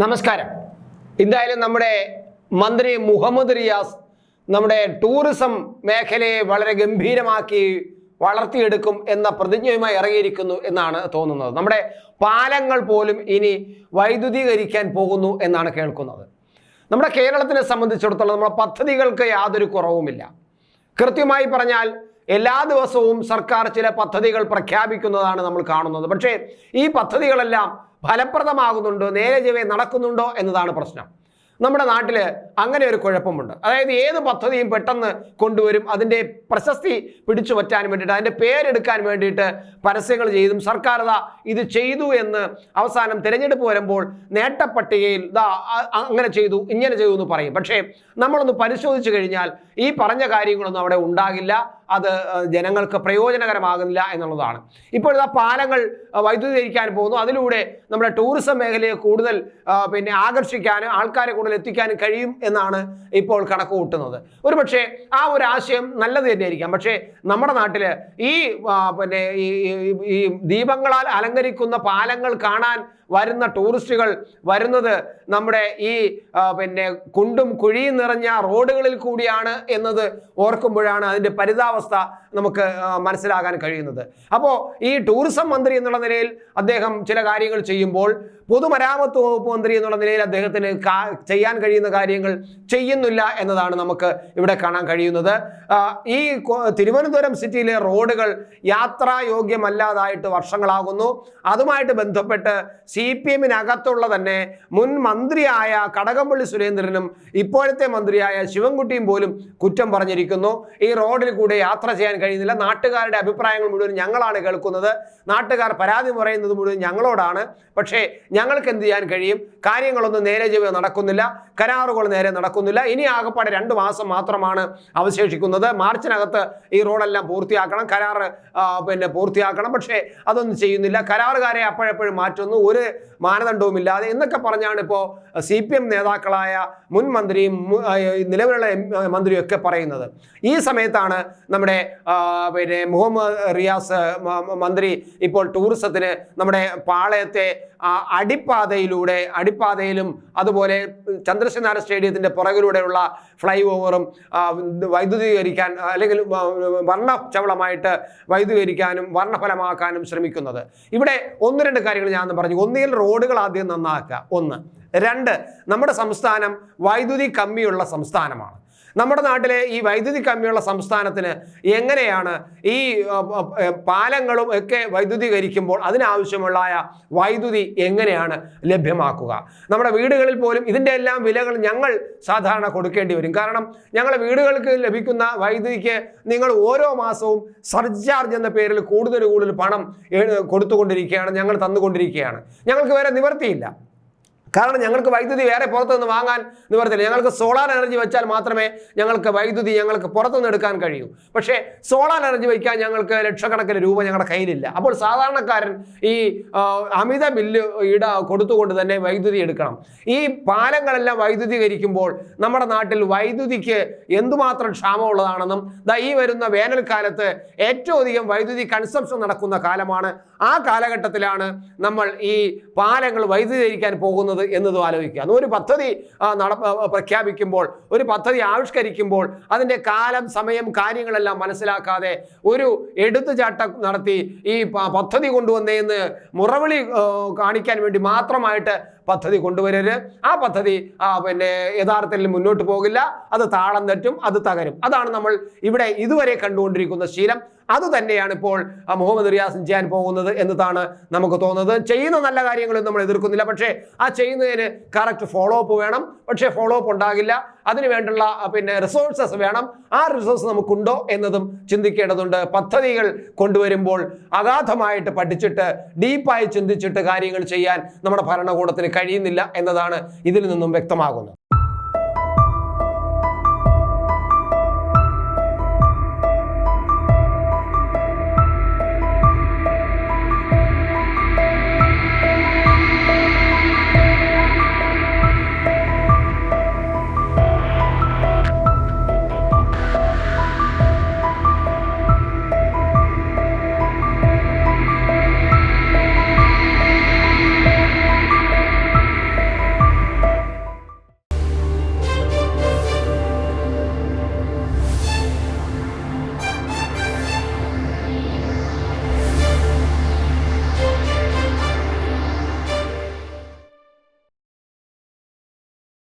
നമസ്കാരം. എന്തായാലും നമ്മുടെ മന്ത്രി മുഹമ്മദ് റിയാസ് നമ്മുടെ ടൂറിസം മേഖലയെ വളരെ ഗംഭീരമാക്കി വളർത്തിയെടുക്കും എന്ന പ്രതിജ്ഞയുമായി ഇറങ്ങിയിരിക്കുന്നു എന്നാണ് തോന്നുന്നത്. നമ്മുടെ പാലങ്ങൾ പോലും ഇനി വൈദ്യുതീകരിക്കാൻ പോകുന്നു എന്നാണ് കേൾക്കുന്നത്. നമ്മുടെ കേരളത്തിനെ സംബന്ധിച്ചിടത്തോളം നമ്മുടെ പദ്ധതികൾക്ക് യാതൊരു കുറവുമില്ല. കൃത്യമായി പറഞ്ഞാൽ എല്ലാ ദിവസവും സർക്കാർ ചില പദ്ധതികൾ പ്രഖ്യാപിക്കുന്നതാണ് നമ്മൾ കാണുന്നത്. പക്ഷേ ഈ പദ്ധതികളെല്ലാം ഫലപ്രദമാകുന്നുണ്ടോ? നേരെ ചൊവ്വേ നടക്കുന്നുണ്ടോ എന്നതാണ് പ്രശ്നം. നമ്മുടെ നാട്ടിൽ അങ്ങനെ ഒരു കുഴപ്പമുണ്ട്. അതായത് ഏത് പദ്ധതിയും പെട്ടെന്ന് കൊണ്ടുവരും. അതിന്റെ പ്രശസ്തി പിടിച്ചു പറ്റാൻ വേണ്ടിയിട്ട് അതിന്റെ പേരെടുക്കാൻ വേണ്ടിയിട്ട് പരസ്യങ്ങൾ ചെയ്തും സർക്കാർ ഇതാ ഇത് ചെയ്തു എന്ന് അവസാനം തിരഞ്ഞെടുപ്പ് വരുമ്പോൾ നേട്ടപ്പട്ടികയിൽ അ- അങ്ങനെ ചെയ്തു ഇങ്ങനെ ചെയ്തു എന്ന് പറയും. പക്ഷേ നമ്മളൊന്ന് പരിശോധിച്ചു കഴിഞ്ഞാൽ ഈ പറഞ്ഞ കാര്യങ്ങളൊന്നും അവിടെ ഉണ്ടാകില്ല. അത് ജനങ്ങൾക്ക് പ്രയോജനകരമാകുന്നില്ല എന്നുള്ളതാണ്. ഇപ്പോഴത്തെ പാലങ്ങൾ വൈദ്യുതീകരിക്കാൻ പോകുന്നു. അതിലൂടെ നമ്മുടെ ടൂറിസം മേഖലയെ കൂടുതൽ പിന്നെ ആകർഷിക്കാനും ആൾക്കാരെ കൂടുതൽ എത്തിക്കാനും കഴിയും എന്നാണ് ഇപ്പോൾ കണക്ക് കൂട്ടുന്നത് ഒരു പക്ഷേ ആ ഒരു ആശയം നല്ലത് തന്നെയായിരിക്കാം. പക്ഷേ നമ്മുടെ നാട്ടിൽ ഈ പിന്നെ ഈ ദീപങ്ങളാൽ അലങ്കരിക്കുന്ന പാലങ്ങൾ കാണാൻ വരുന്ന ടൂറിസ്റ്റുകൾ വരുന്നത് നമ്മുടെ ഈ പിന്നെ കുണ്ടും കുഴിയും നിറഞ്ഞ റോഡുകളിൽ കൂടിയാണ് എന്നത് ഓർക്കുമ്പോഴാണ് അതിന്റെ പരിതാവസ്ഥ നമുക്ക് മനസ്സിലാകാൻ കഴിയുന്നത്. അപ്പോൾ ഈ ടൂറിസം മന്ത്രി എന്നുള്ള നിലയിൽ അദ്ദേഹം ചില കാര്യങ്ങൾ ചെയ്യുമ്പോൾ പൊതുമരാമത്ത് വകുപ്പ് മന്ത്രി എന്നുള്ള നിലയിൽ അദ്ദേഹത്തിന് ചെയ്യാൻ കഴിയുന്ന കാര്യങ്ങൾ ചെയ്യുന്നില്ല എന്നതാണ് നമുക്ക് ഇവിടെ കാണാൻ കഴിയുന്നത്. ഈ തിരുവനന്തപുരം സിറ്റിയിലെ റോഡുകൾ യാത്രായോഗ്യമല്ലാതായിട്ട് വർഷങ്ങളാകുന്നു. അതുമായിട്ട് ബന്ധപ്പെട്ട് സി പി എമ്മിനകത്തുള്ള തന്നെ മുൻ മന്ത്രിയായ കടകംപള്ളി സുരേന്ദ്രനും ഇപ്പോഴത്തെ മന്ത്രിയായ ശിവൻകുട്ടിയും പോലും കുറ്റം പറഞ്ഞിരിക്കുന്നു. ഈ റോഡിൽ കൂടെ യാത്ര ചെയ്യാൻ കഴിയുന്നില്ല. നാട്ടുകാരുടെ അഭിപ്രായങ്ങൾ മുഴുവൻ ഞങ്ങളാണ് കേൾക്കുന്നത്. നാട്ടുകാർ പരാതി പറയുന്നത് മുഴുവൻ ഞങ്ങളോടാണ്. പക്ഷേ ഞങ്ങൾക്ക് എന്ത് ചെയ്യാൻ കഴിയും? കാര്യങ്ങളൊന്നും നേരെ ചൊവ്വേ നടക്കുന്നില്ല. കരാറുകൾ നേരെ നടക്കുന്നില്ല. ഇനി ആകപ്പാടെ രണ്ട് മാസം മാത്രമാണ് അവശേഷിക്കുന്നത്. മാർച്ചിനകത്ത് ഈ റോഡെല്ലാം പൂർത്തിയാക്കണം. കരാർ പിന്നെ പൂർത്തിയാക്കണം. പക്ഷേ അതൊന്നും ചെയ്യുന്നില്ല. കരാറുകാരെ അപ്പോഴെപ്പോഴും മാറ്റുന്നു. ഒരു മാനദണ്ഡവുമില്ലാതെ എന്നൊക്കെ പറഞ്ഞാണ് ഇപ്പോൾ സി പി എം നേതാക്കളായ മുൻ മന്ത്രിയും നിലവിലുള്ള മന്ത്രിയും ഒക്കെ പറയുന്നത്. ഈ സമയത്താണ് നമ്മുടെ പിന്നെ മുഹമ്മദ് റിയാസ് മന്ത്രി ഇപ്പോൾ ടൂറിസത്തിന് നമ്മുടെ പാളയത്തെ അടിപ്പാതയിലൂടെ അടിപ്പാതയിലും അതുപോലെ ചന്ദ്രശനാര സ്റ്റേഡിയത്തിന്റെ പുറകിലൂടെയുള്ള ഫ്ലൈ ഓവറും വൈദ്യുതീകരിക്കാൻ അല്ലെങ്കിൽ വർണചവളമായിട്ട് വൈദ്യുതീകരിക്കാനും വർണഫലമാക്കാനും ശ്രമിക്കുന്നത്. ഇവിടെ ഒന്ന് രണ്ട് കാര്യങ്ങൾ ഞാൻ പറഞ്ഞു. ഒന്നുകിൽ റോഡുകൾ ആദ്യം നന്നാക്കുക. ഒന്ന്. രണ്ട് നമ്മുടെ സംസ്ഥാനം വൈദ്യുതി കമ്മിയുള്ള സംസ്ഥാനമാണ്. നമ്മുടെ നാട്ടിലെ ഈ വൈദ്യുതി കമ്മിയുള്ള സംസ്ഥാനത്തിന് എങ്ങനെയാണ് ഈ പാലങ്ങളും ഒക്കെ വൈദ്യുതീകരിക്കുമ്പോൾ അതിനാവശ്യമുള്ള വൈദ്യുതി എങ്ങനെയാണ് ലഭ്യമാക്കുക? നമ്മുടെ വീടുകളിൽ പോലും ഇതിന്റെ എല്ലാം വിലകൾ ഞങ്ങൾ സാധാരണ കൊടുക്കേണ്ടി വരും. കാരണം ഞങ്ങളുടെ വീടുകൾക്ക് ലഭിക്കുന്ന വൈദ്യുതിക്ക് നിങ്ങൾ ഓരോ മാസവും സർചാർജ് എന്ന പേരിൽ കൂടുതൽ കൂടുതൽ പണം കൊടുത്തുകൊണ്ടിരിക്കുകയാണ് ഞങ്ങൾ തന്നുകൊണ്ടിരിക്കുകയാണ്. ഞങ്ങൾക്ക് വേറെ നിവർത്തിയില്ല കാരണം ഞങ്ങൾക്ക് വൈദ്യുതി വേറെ പുറത്തുനിന്ന് വാങ്ങാൻ എന്ന് നിവർത്തില്ല ഞങ്ങൾക്ക് സോളാർ എനർജി വെച്ചാൽ മാത്രമേ ഞങ്ങൾക്ക് വൈദ്യുതി ഞങ്ങൾക്ക് പുറത്തുനിന്ന് എടുക്കാൻ കഴിയൂ. പക്ഷേ സോളാർ എനർജി വയ്ക്കാൻ ഞങ്ങൾക്ക് ലക്ഷക്കണക്കിന് രൂപ ഞങ്ങളുടെ കയ്യിലില്ല. അപ്പോൾ സാധാരണക്കാരൻ ഈ അമിത ബില്ല് ഇട കൊടുത്തുകൊണ്ട് തന്നെ വൈദ്യുതി എടുക്കണം. ഈ പാലങ്ങളെല്ലാം വൈദ്യുതീകരിക്കുമ്പോൾ നമ്മുടെ നാട്ടിൽ വൈദ്യുതിക്ക് എന്തുമാത്രം ക്ഷാമമുള്ളതാണെന്നും ദാ ഈ വരുന്ന വേനൽക്കാലത്ത് ഏറ്റവും അധികം വൈദ്യുതി കൺസംഷൻ നടക്കുന്ന കാലമാണ്. ആ കാലഘട്ടത്തിലാണ് നമ്മൾ ഈ പാലങ്ങൾ വൈദ്യുതീകരിക്കാൻ പോകുന്നത് എന്നതും ആലോചിക്കുക. അന്ന് ഒരു പദ്ധതി നട പ്രഖ്യാപിക്കുമ്പോൾ ഒരു പദ്ധതി ആവിഷ്കരിക്കുമ്പോൾ അതിന്റെ കാലം സമയം കാര്യങ്ങളെല്ലാം മനസ്സിലാക്കാതെ ഒരു എടുത്തുചാട്ടം നടത്തി ഈ പദ്ധതി കൊണ്ടുവന്നേന്ന് മുറവിളി കാണിക്കാൻ വേണ്ടി മാത്രമായിട്ട് പദ്ധതി കൊണ്ടുവരരുത്. ആ പദ്ധതി പിന്നെ യഥാർത്ഥത്തിൽ മുന്നോട്ട് പോകില്ല. അത് താളം തെറ്റും അത് തകരും. അതാണ് നമ്മൾ ഇവിടെ ഇതുവരെ കണ്ടുകൊണ്ടിരിക്കുന്ന ശീലം. അത് തന്നെയാണ് ഇപ്പോൾ മുഹമ്മദ് റിയാസ് ചെയ്യാൻ പോകുന്നത് എന്നതാണ് നമുക്ക് തോന്നുന്നത്. ചെയ്യുന്ന നല്ല കാര്യങ്ങളും നമ്മൾ എതിർക്കുന്നില്ല. പക്ഷേ ആ ചെയ്യുന്നതിന് കറക്റ്റ് ഫോളോ അപ്പ് വേണം. പക്ഷേ ഫോളോ അപ്പ് ഉണ്ടാകില്ല. അതിന് വേണ്ടുള്ള പിന്നെ റിസോഴ്സസ് വേണം. ആ റിസോഴ്സ് നമുക്കുണ്ടോ എന്നതും ചിന്തിക്കേണ്ടതുണ്ട്. പദ്ധതികൾ കൊണ്ടുവരുമ്പോൾ അഗാധമായിട്ട് പഠിച്ചിട്ട് ഡീപ്പായി ചിന്തിച്ചിട്ട് കാര്യങ്ങൾ ചെയ്യാൻ നമ്മുടെ ഭരണകൂടത്തിന് കഴിയുന്നില്ല എന്നതാണ് ഇതിൽ നിന്നും വ്യക്തമാകുന്നത്.